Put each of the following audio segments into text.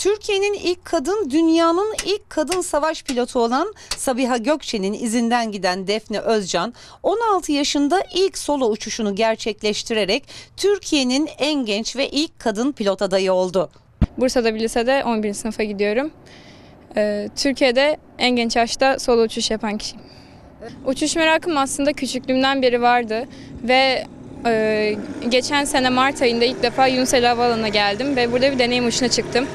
Türkiye'nin ilk kadın, dünyanın ilk kadın savaş pilotu olan Sabiha Gökçe'nin izinden giden Defne Özcan, 16 yaşında ilk solo uçuşunu gerçekleştirerek Türkiye'nin en genç ve ilk kadın pilot adayı oldu. Bursa'da bir lisede 11. sınıfa gidiyorum. Ee, Türkiye'de en genç yaşta solo uçuş yapan kişiyim. Uçuş merakım aslında küçüklüğümden beri vardı ve e, geçen sene Mart ayında ilk defa Yunuselli Havaalanı'na geldim ve burada bir deneyim uçuşuna çıktım.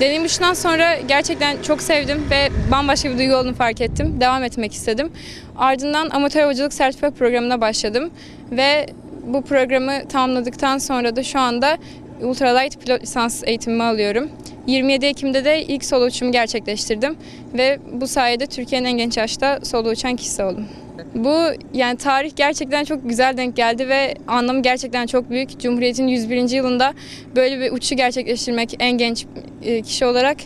Deneyim sonra gerçekten çok sevdim ve bambaşka bir duygu olduğunu fark ettim. Devam etmek istedim. Ardından amatör havacılık sertifika programına başladım ve bu programı tamamladıktan sonra da şu anda ultralight pilot lisans eğitimimi alıyorum. 27 Ekim'de de ilk solo uçumu gerçekleştirdim ve bu sayede Türkiye'nin en genç yaşta solo uçan kişisi oldum. Bu yani tarih gerçekten çok güzel denk geldi ve anlamı gerçekten çok büyük. Cumhuriyet'in 101. yılında böyle bir uçuşu gerçekleştirmek en genç e, kişi olarak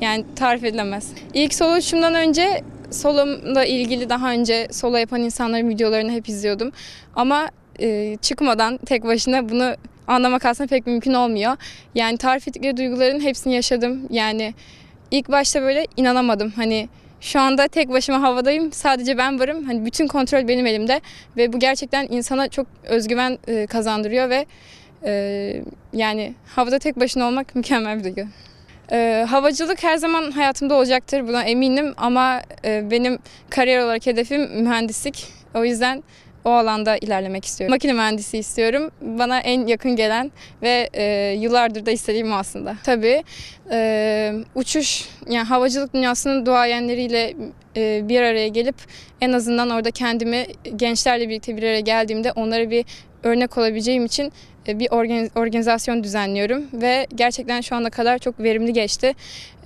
yani tarif edilemez. İlk solo uçuşumdan önce solomla ilgili daha önce solo yapan insanların videolarını hep izliyordum. Ama e, çıkmadan tek başına bunu anlamak aslında pek mümkün olmuyor. Yani tarif ettikleri duyguların hepsini yaşadım. Yani ilk başta böyle inanamadım. Hani şu anda tek başıma havadayım. Sadece ben varım. Hani bütün kontrol benim elimde ve bu gerçekten insana çok özgüven e, kazandırıyor ve e, yani havada tek başına olmak mükemmel bir duygu. E, havacılık her zaman hayatımda olacaktır. Buna eminim ama benim kariyer olarak hedefim mühendislik. O yüzden o alanda ilerlemek istiyorum. Makine mühendisi istiyorum. Bana en yakın gelen ve e, yıllardır da istediğim aslında. Tabii e, uçuş, yani havacılık dünyasının duayenleriyle e, bir araya gelip en azından orada kendimi gençlerle birlikte bir araya geldiğimde onlara bir örnek olabileceğim için e, bir organiz- organizasyon düzenliyorum ve gerçekten şu ana kadar çok verimli geçti.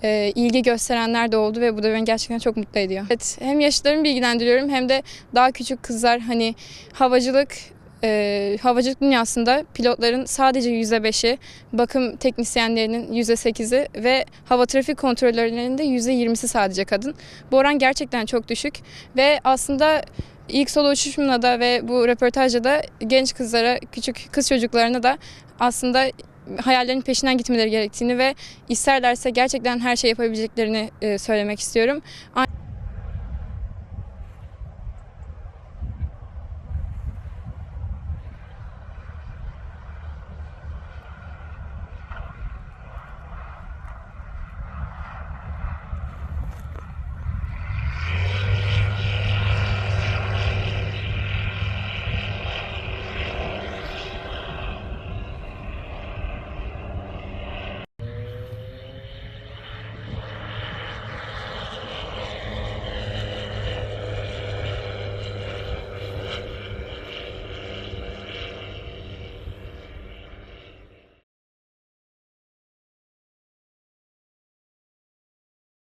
E, ilgi gösterenler de oldu ve bu da beni gerçekten çok mutlu ediyor. Evet, hem yaşlarımı bilgilendiriyorum hem de daha küçük kızlar hani havacılık e, havacılık dünyasında pilotların sadece %5'i, bakım teknisyenlerinin %8'i ve hava trafik kontrolörlerinin de %20'si sadece kadın. Bu oran gerçekten çok düşük ve aslında ilk solo uçuşumla da ve bu röportajda da genç kızlara, küçük kız çocuklarına da aslında hayallerinin peşinden gitmeleri gerektiğini ve isterlerse gerçekten her şey yapabileceklerini söylemek istiyorum.